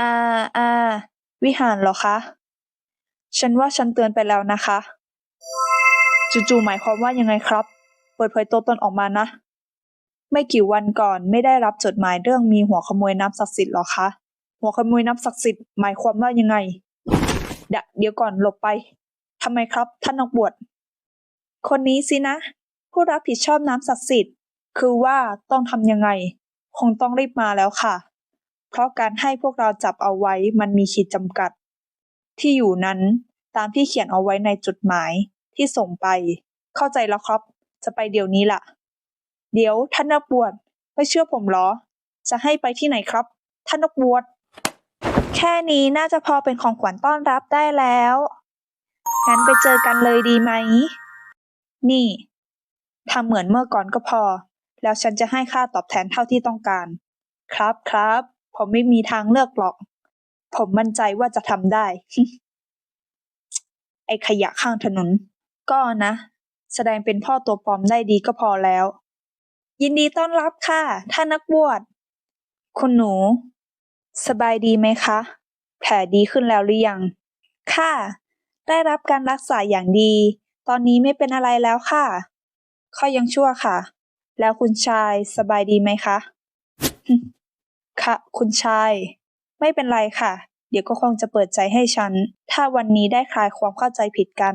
อ่าอ่าวิหารเหรอคะ ฉันว่าฉันเตือนไปแล้วนะคะ จู่ๆหมายความว่ายังไงครับ เปิดเผยตัวตนออกมานะ ไม่กี่วันก่อนไม่ได้รับจดหมายเรื่องมีหัวขโมยน้ำศักดิ์สิทธิ์หรอคะ หัวขโมยน้ำศักดิ์สิทธิ์หมายความว่ายังไงเดเดี๋ยวก่อนหลบไปทำไมครับท่านนักบวช คนนี้สินะ ผู้รับผิดชอบน้ำศักดิ์สิทธิ์ คือว่าต้องทำยังไง คงต้องรีบมาแล้วค่ะ เพราะการให้พวกเราจับเอาไว้มันมีขีดจำกัด ที่อยู่นั้นตามที่เขียนเอาไว้ในจดหมายที่ส่งไป เข้าใจแล้วครับ จะไปเดี๋ยวนี้ล่ะ เดี๋ยวท่านนักบวชไม่เชื่อผมเหรอ จะให้ไปที่ไหนครับ ท่านนักบวชแค่นี้น่าจะพอเป็นของขวัญต้อนรับได้แล้ว งั้นไปเจอกันเลยดีไหม นี่ทำเหมือนเมื่อก่อนก็พอ แล้วฉันจะให้ค่าตอบแทนเท่าที่ต้องการ ครับครับ ผมไม่มีทางเลือกหรอก ผมมั่นใจว่าจะทำได้ ไอ้ขยะข้างถนน ก็นะ แสดงเป็นพ่อตัวปลอมได้ดีก็พอแล้ว ยินดีต้อนรับค่ะ ท่านนักบวช คุณหนู สบายดีไหมคะ แผลดีขึ้นแล้วหรือยัง ค่ะ ได้รับการรักษาอย่างดี ตอนนี้ไม่เป็นอะไรแล้วค่ะข้อยังชั่วค่ะ แล้วคุณชายสบายดีไหมคะ ค่ะ คุณชาย ไม่เป็นไรค่ะ เดี๋ยวก็คงจะเปิดใจให้ฉัน ถ้าวันนี้ได้คลายความเข้าใจผิดกัน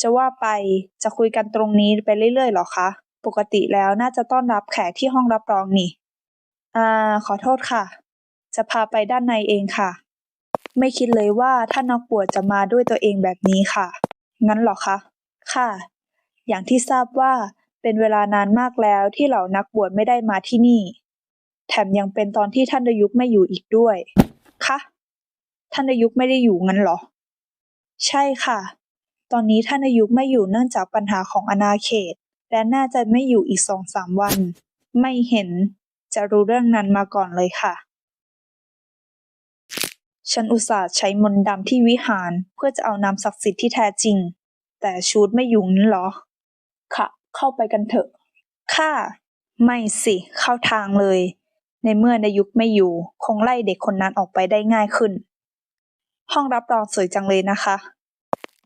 จะว่าไปจะคุยกันตรงนี้ไปเรื่อยๆหรอคะ ปกติแล้วน่าจะต้อนรับแขกที่ห้องรับรองนี่ อ่า ขอโทษค่ะ จะพาไปด้านในเองค่ะ ไม่คิดเลยว่าท่านนักบวชจะมาด้วยตัวเองแบบนี้ค่ะ งั้นหรอคะ ค่ะ อย่างที่ทราบว่าเป็นเวลานานมากแล้วที่เหล่านักบวชไม่ได้มาที่นี่ แถมยังเป็นตอนที่ท่านดยุคไม่อยู่อีกด้วย คะ ท่านดยุคไม่ได้อยู่งั้นเหรอ ใช่ค่ะ ตอนนี้ท่านดยุคไม่อยู่เนื่องจากปัญหาของอาณาเขต และน่าจะไม่อยู่อีกสองสามวัน ไม่เห็น จะรู้เรื่องนั้นมาก่อนเลยค่ะฉันอุตส่าห์ใช้มนต์ดำที่วิหารเพื่อจะเอานามศักดิ์สิทธิ์ที่แท้จริง แต่ชูดไม่อยู่นั้นเหรอ ค่ะ เข้าไปกันเถอะ ค่ะ ไม่สิ เข้าทางเลย ในเมื่อในยุคไม่อยู่ คงไล่เด็กคนนั้นออกไปได้ง่ายขึ้น ห้องรับรองสวยจังเลยนะคะ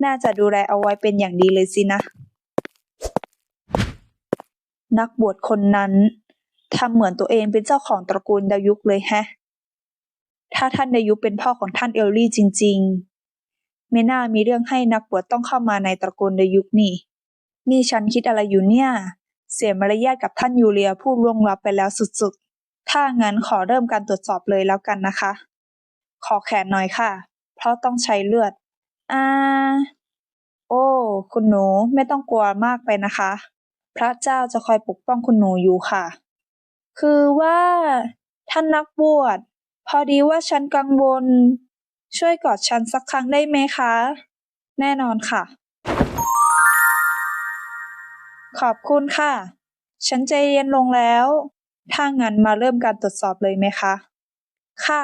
น่าจะดูแลเอาไว้เป็นอย่างดีเลยสินะ นักบวชคนนั้นทำเหมือนตัวเองเป็นเจ้าของตระกูลดายุคเลยแฮะ ถ้าท่านดายุคเป็นพ่อของท่านเอลลี่จริง ๆ ไม่น่ามีเรื่องให้นักบวชต้องเข้ามาในตระกูลดายุคนี่ นี่ฉันคิดอะไรอยู่เนี่ย เสียมารยาทกับท่านยูเลียผู้ล่วงลับไปแล้วสุดๆ ถ้างั้นขอเริ่มการตรวจสอบเลยแล้วกันนะคะ ขอแขนหน่อยค่ะ เพราะต้องใช้เลือด อ่า โอ้ คุณหนูไม่ต้องกลัวมากไปนะคะ พระเจ้าจะคอยปกป้องคุณหนูอยู่ค่ะ คือว่า ท่านนักบวช พอดีว่าฉันกังวล ช่วยกอดฉันสักครั้งได้ไหมคะ แน่นอนค่ะ ขอบคุณค่ะ ฉันใจเย็นลงแล้ว ถ้างั้นมาเริ่มการตรวจสอบเลยไหมคะ ค่ะ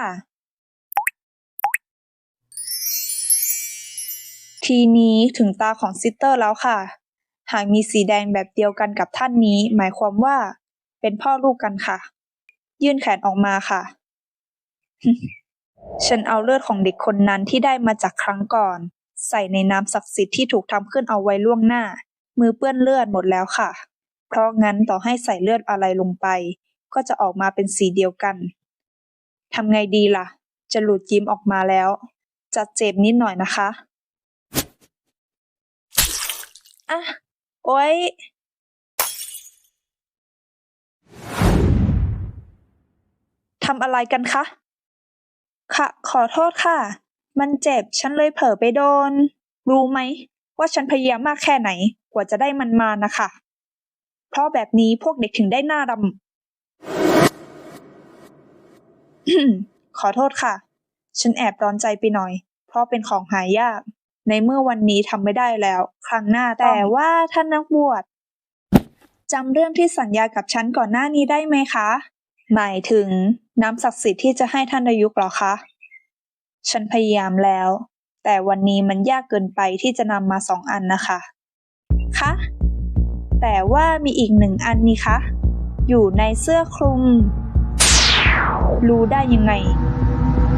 ทีนี้ถึงตาของซิสเตอร์แล้วค่ะ หากมีสีแดงแบบเดียวกันกับท่านนี้ หมายความว่า เป็นพ่อลูกกันค่ะ ยื่นแขนออกมาค่ะ ฉันเอาเลือดของเด็กคนนั้นที่ได้มาจากครั้งก่อน ใส่ในน้ำศักดิ์สิทธิ์ที่ถูกทำขึ้นเอาไว้ล่วงหน้า มือเปื้อนเลือดหมดแล้วค่ะ เพราะงั้นต่อให้ใส่เลือดอะไรลงไป ก็จะออกมาเป็นสีเดียวกัน ทำไงดีล่ะ จะหลุดยิ้มออกมาแล้ว จะเจ็บนิดหน่อยนะคะ อะ โอ๊ยทำอะไรกันคะ ค่ะ ขอโทษค่ะ มันเจ็บ ฉันเลยเผลอไปโดน รู้ไหม ว่าฉันพยายามมากแค่ไหน กว่าจะได้มันมานะคะ เพราะแบบนี้พวกเด็กถึงได้หน้ารำ ขอโทษค่ะ ฉันแอบร้อนใจไปหน่อย เพราะเป็นของหายาก ในเมื่อวันนี้ทำไม่ได้แล้ว ครั้งหน้าแต่ว่าท่านนักบวชจำเรื่องที่สัญญากับฉันก่อนหน้านี้ได้ไหมคะ หมายถึงน้ำศักดิ์สิทธิ์ที่จะให้ท่านอายุกหรอคะ ฉันพยายามแล้ว แต่วันนี้มันยากเกินไปที่จะนำมาสองอันนะคะ คะ แต่ว่ามีอีกหนึ่งอันนี่คะ อยู่ในเสื้อคลุม รู้ได้ยังไง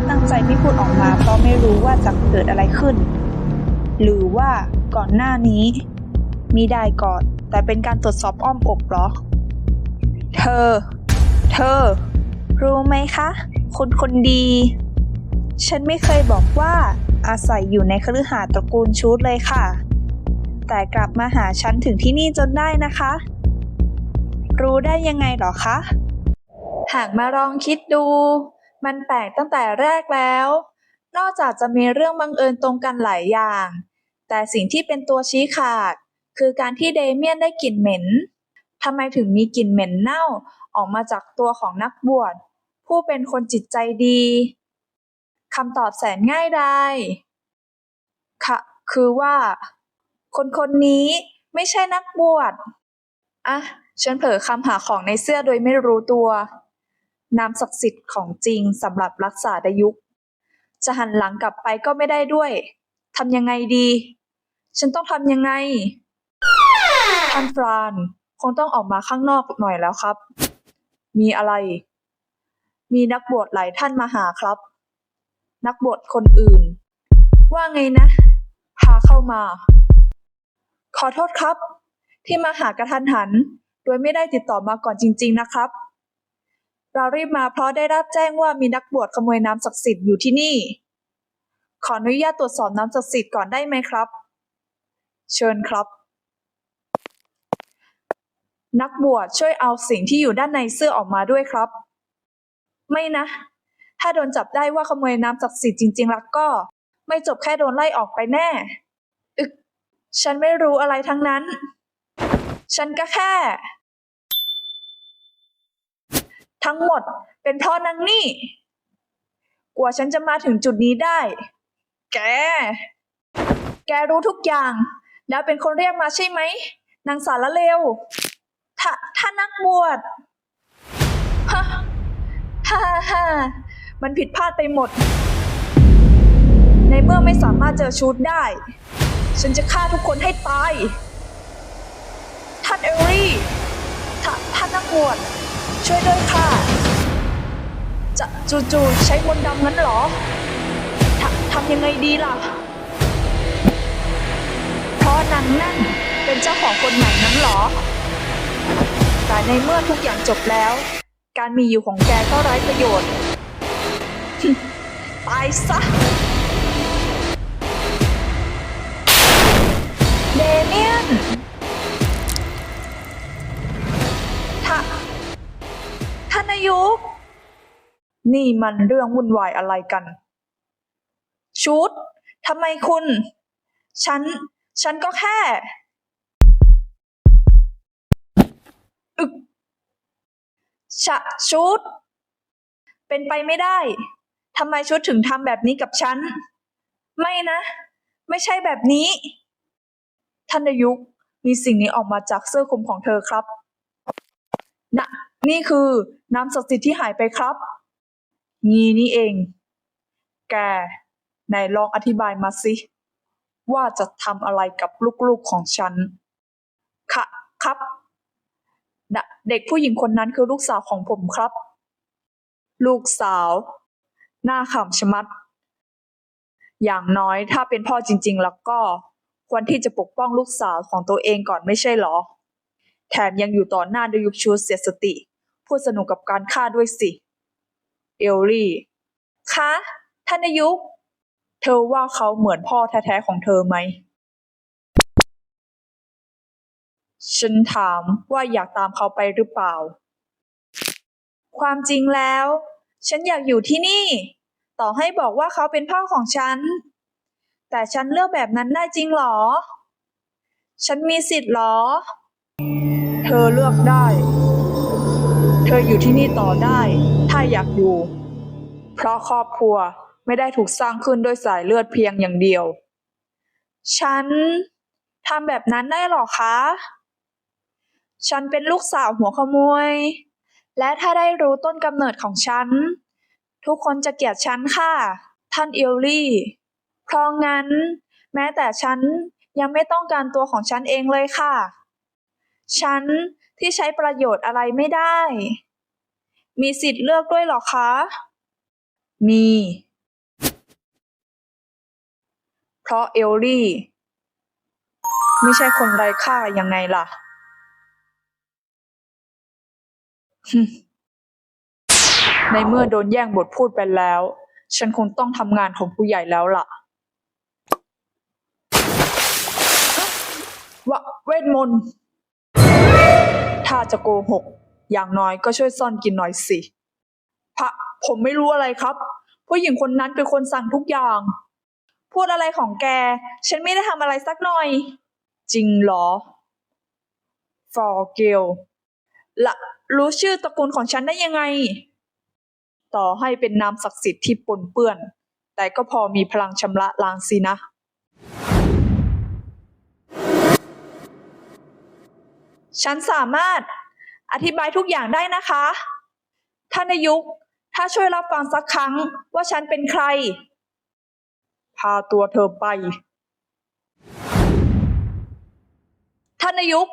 ตั้งใจไม่พูดออกมาเพราะไม่รู้ว่าจะเกิดอะไรขึ้น หรือว่าก่อนหน้านี้ มีได้ก่อน แต่เป็นการตรวจสอบอ้อมอกหรอ เธอ เธอ รู้ไหมคะคุณคนดี ฉันไม่เคยบอกว่าอาศัยอยู่ในคฤหาสน์ตระกูลชูดเลยค่ะ แต่กลับมาหาฉันถึงที่นี่จนได้นะคะ รู้ได้ยังไงหรอคะ หากมาลองคิดดู มันแปลกตั้งแต่แรกแล้ว นอกจากจะมีเรื่องบังเอิญตรงกันหลายอย่าง แต่สิ่งที่เป็นตัวชี้ขาด คือการที่เดเมียนได้กลิ่นเหม็นทำไมถึงมีกลิ่นเหม็นเน่าออกมาจากตัวของนักบวชผู้เป็นคนจิตใจดีคำตอบแสนง่ายดายค่ะคือว่า คนคนนี้ไม่ใช่นักบวช อะฉันเผลอคำหาของในเสื้อโดยไม่รู้ตัวนามศักดิ์สิทธิ์ของจริงสำหรับรักษาดายุค จะหันหลังกลับไปก็ไม่ได้ด้วยทำยังไงดี ฉันต้องทำยังไงท่านฟรานคงต้องออกมาข้างนอกหน่อยแล้วครับ มีอะไร มีนักบวชหลายท่านมาหาครับ นักบวชคนอื่น ว่าไงนะ พาเข้ามา ขอโทษครับ ที่มาหากระทันหัน โดยไม่ได้ติดต่อมาก่อนจริง ๆนะครับ เรารีบมาเพราะได้รับแจ้งว่ามีนักบวชขโมยน้ำศักดิ์สิทธิ์อยู่ที่นี่ ขออนุญาตตรวจสอบน้ำศักดิ์สิทธิ์ก่อนได้ไหมครับ เชิญครับ นักบวชช่วยเอาสิ่งที่อยู่ด้านในเสื้อออกมาด้วยครับ ไม่นะ ถ้าโดนจับได้ว่าขโมยน้ำศักดิ์สิทธิ์จริงๆแล้วก็ ไม่จบแค่โดนไล่ออกไปแน่ อึก ฉันไม่รู้อะไรทั้งนั้น ฉันก็แค่ ทั้งหมดเป็นเพราะนางนี่ กว่าฉันจะมาถึงจุดนี้ได้ แก แกรู้ทุกอย่าง แล้วเป็นคนเรียกมาใช่ไหม นางสารเลวถ้าถ้านักบวชฮ่าฮ่าฮ่ามันผิดพลาดไปหมด ในเมื่อไม่สามารถเจอชุดได้ ฉันจะฆ่าทุกคนให้ตาย ท่านเอลลี่ท่าท่านนักบวชช่วยด้วยค่ะ จะจู่ๆใช้มนต์ดำงั้นหรอทำทำยังไงดีล่ะ เพราะนางนั่นเป็นเจ้าของคนใหม่นั้นหรอ แต่ในเมื่อทุกอย่างจบแล้ว การมีอยู่ของแกก็ไร้ประโยชน์ ตายซะ เดเมียน ยุก นี่มันเรื่องวุ่นวายอะไรกัน ชุดทำไมคุณ ฉัน ฉันก็แค่อึกชะชุด เป็นไปไม่ได้ทำไมชุดถึงทำแบบนี้กับฉัน ไม่นะ ไม่ใช่แบบนี้ ท่านนายุกมีสิ่งนี้ออกมาจากเสื้อคลุมของเธอครับ นะ นี่คือน้ำศักดิ์สิทธิ์ที่หายไปครับ งี้นี่เอง แกไหนลองอธิบายมาสิ ว่าจะทำอะไรกับลูกๆของฉัน ค่ะครับ เด็กผู้หญิงคนนั้นคือลูกสาวของผมครับ ลูกสาว หน้าขำชะมัด อย่างน้อยถ้าเป็นพ่อจริง ๆ แล้วก็ควรที่จะปกป้องลูกสาวของตัวเองก่อนไม่ใช่เหรอ แถมยังอยู่ต่อหน้าดยุกชูเสียสติ พูดสนุกกับการฆ่าด้วยสิ เอลลี่ คะ ท่านนายุกเธอว่าเขาเหมือนพ่อแท้ๆของเธอไหม ฉันถามว่าอยากตามเขาไปหรือเปล่า ความจริงแล้ว ฉันอยากอยู่ที่นี่ ต่อให้บอกว่าเขาเป็นพ่อของฉัน แต่ฉันเลือกแบบนั้นได้จริงเหรอ ฉันมีสิทธิ์เหรอ เธอเลือกได้ เธออยู่ที่นี่ต่อได้ ถ้าอยากอยู่ เพราะครอบครัวไม่ได้ถูกสร้างขึ้นด้วยสายเลือดเพียงอย่างเดียว ฉันทำแบบนั้นได้หรอคะ ฉันเป็นลูกสาวหัวขโมย และถ้าได้รู้ต้นกำเนิดของฉัน ทุกคนจะเกลียดฉันค่ะ ท่านเอลลี่ เพราะงั้น แม้แต่ฉันยังไม่ต้องการตัวของฉันเองเลยค่ะ ฉันที่ใช้ประโยชน์อะไรไม่ได้ มีสิทธิ์เลือกด้วยหรอคะ มี เพราะเอลลี่ ไม่ใช่คนไร้ค่ายังไงล่ะ ในเมื่อโดนแย่งบทพูดไปแล้ว ฉันคงต้องทำงานของผู้ใหญ่แล้วล่ะวะเวทมนต์ ถ้าจะโกหก อย่างน้อยก็ช่วยซ่อนกินหน่อยสิ พระผมไม่รู้อะไรครับ ผู้หญิงคนนั้นเป็นคนสั่งทุกอย่าง พูดอะไรของแก ฉันไม่ได้ทำอะไรสักหน่อย จริงเหรอ ฟอร์เกลละรู้ชื่อตระกูลของฉันได้ยังไง ต่อให้เป็นนามศักดิ์สิทธิ์ที่ปนเปื้อน แต่ก็พอมีพลังชำระล้างสินะ ฉันสามารถอธิบายทุกอย่างได้นะคะ ท่านนายกถ้าช่วยรับฟังสักครั้งว่าฉันเป็นใคร พาตัวเธอไป ท่านนายก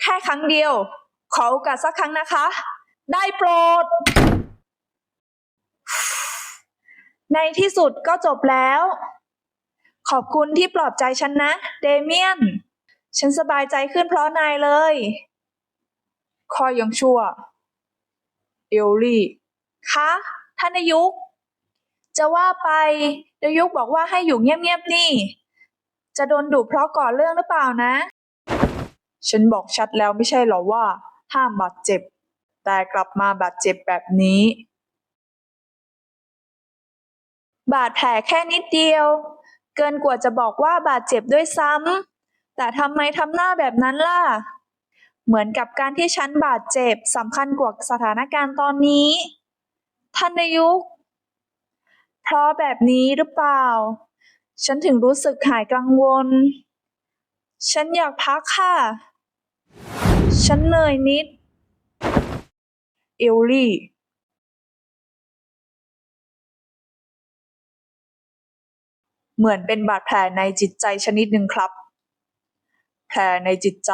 แค่ครั้งเดียว ขอโอกาสสักครั้งนะคะ ได้โปรด ในที่สุดก็จบแล้ว ขอบคุณที่ปลอบใจฉันนะ เดเมียน ฉันสบายใจขึ้นเพราะนายเลยคอยยังชั่ว เอลลี่ คะ ท่านนายก จะว่าไปนายกบอกว่าให้อยู่เงียบๆนี่ จะโดนดุเพราะก่อเรื่องหรือเปล่านะ ฉันบอกชัดแล้วไม่ใช่หรอว่า ห้ามบาดเจ็บ แต่กลับมาบาดเจ็บแบบนี้ บาดแผลแค่นิดเดียว เกินกว่าจะบอกว่าบาดเจ็บด้วยซ้ำ แต่ทำไมทำหน้าแบบนั้นล่ะ เหมือนกับการที่ฉันบาดเจ็บสำคัญกว่าสถานการณ์ตอนนี้ท่านนายกเพราะแบบนี้หรือเปล่า ฉันถึงรู้สึกหายกังวล ฉันอยากพักค่ะ ฉันเหนื่อยนิด เอลลี่เหมือนเป็นบาดแผลในจิตใจชนิดหนึ่งครับ แผลในจิตใจ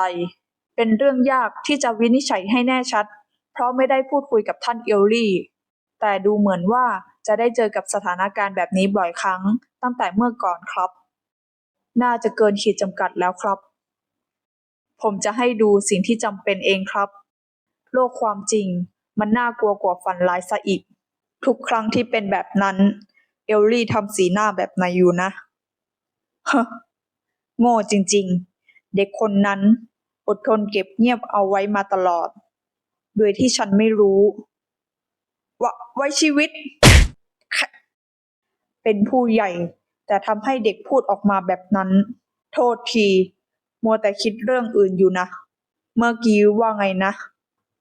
เป็นเรื่องยากที่จะวินิจฉัยให้แน่ชัด เพราะไม่ได้พูดคุยกับท่านเอลลี่ แต่ดูเหมือนว่าจะได้เจอกับสถานการณ์แบบนี้บ่อยครั้ง ตั้งแต่เมื่อก่อนครับ น่าจะเกินขีดจำกัดแล้วครับ ผมจะให้ดูสิ่งที่จำเป็นเองครับ โลกความจริง มันน่ากลัวกว่าฝันร้ายซะอีก ทุกครั้งที่เป็นแบบนั้น เอลลี่ทำสีหน้าแบบไหนอยู่นะฮะโง่จริง ๆ เด็กคนนั้นอดทนเก็บเงียบเอาไว้มาตลอด โดยที่ฉันไม่รู้ว่าไว้ชีวิต เป็นผู้ใหญ่ แต่ทำให้เด็กพูดออกมาแบบนั้น โทษที มัวแต่คิดเรื่องอื่นอยู่นะ เมื่อกี้ว่าไงนะ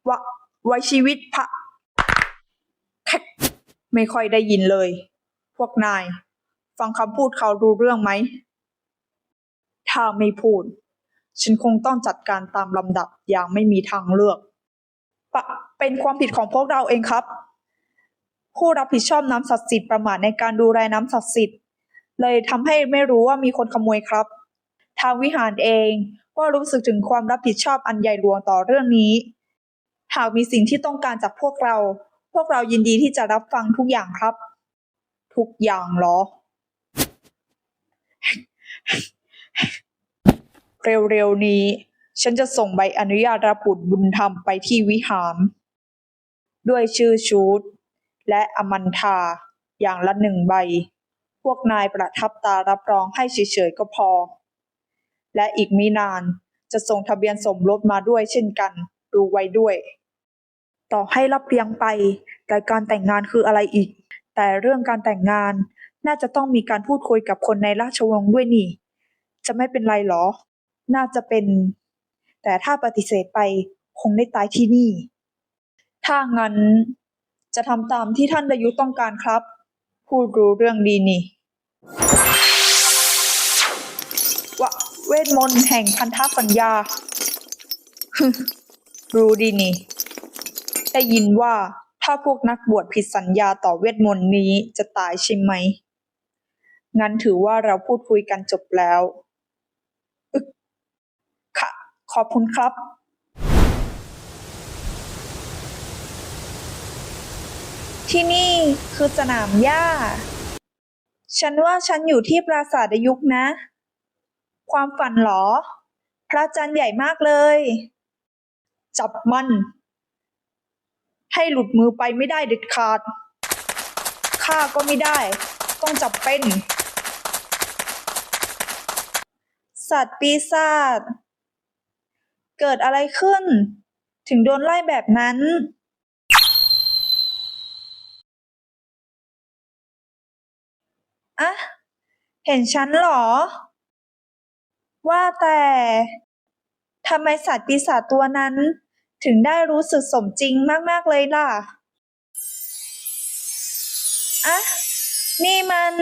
ว่าไว้ชีวิตพระไม่ค่อยได้ยินเลย พวกนาย ฟังคำพูดเขารู้เรื่องไหม ถ้าไม่พูด ฉันคงต้องจัดการตามลำดับอย่างไม่มีทางเลือกปะเป็นความผิดของพวกเราเองครับ ผู้รับผิดชอบน้ำศักดิ์สิทธิ์ประมาทในการดูแลน้ำศักดิ์สิทธิ์ เลยทำให้ไม่รู้ว่ามีคนขโมยครับ ทางวิหารเองก็รู้สึกถึงความรับผิดชอบอันใหญ่หลวงต่อเรื่องนี้ หากมีสิ่งที่ต้องการจากพวกเรา พวกเรายินดีที่จะรับฟังทุกอย่างครับ ทุกอย่างเหรอ เร็วๆนี้ ฉันจะส่งใบอนุญาตรับบุตรบุญธรรมไปที่วิหาร ด้วยชื่อชูดและอมันทาอย่างละหนึ่งใบ พวกนายประทับตารับรองให้เฉยๆก็พอ และอีกไม่นานจะส่งทะเบียนสมรสมาด้วยเช่นกันดูไว้ด้วย ต่อให้รับเลี้ยงไป แต่การแต่งงานคืออะไรอีก แต่เรื่องการแต่งงานน่าจะต้องมีการพูดคุยกับคนในราชวงศ์ด้วยนี่ จะไม่เป็นไรหรอ น่าจะเป็น แต่ถ้าปฏิเสธไปคงได้ตายที่นี่ ถ้างั้นจะทำตามที่ท่านดายุต้องการครับ พูดรู้เรื่องดีนี่วะเวทมนต์แห่งพันธสัญญาฮรู้ดีนี่ ได้ยินว่าถ้าพวกนักบวชผิดสัญญาต่อเวทมนต์นี้จะตายใช่ไหม งั้นถือว่าเราพูดคุยกันจบแล้ว ขอบคุณครับที่นี่คือสนามหญ้า ฉันว่าฉันอยู่ที่ปราสาทยุคนะ ความฝันเหรอ พระจันทร์ใหญ่มากเลย จับมัน ให้หลุดมือไปไม่ได้เด็ดขาด ข้าก็ไม่ได้ ต้องจับเป็น สัตว์ปีศาจ เกิดอะไรขึ้น ถึงโดนไล่แบบนั้นอะเห็นฉันเหรอ ว่าแต่ทำไมสัตว์ปีศาจตัวนั้น ถึงได้รู้สึกสมจริงมากๆเลยล่ะ อะ นี่มัน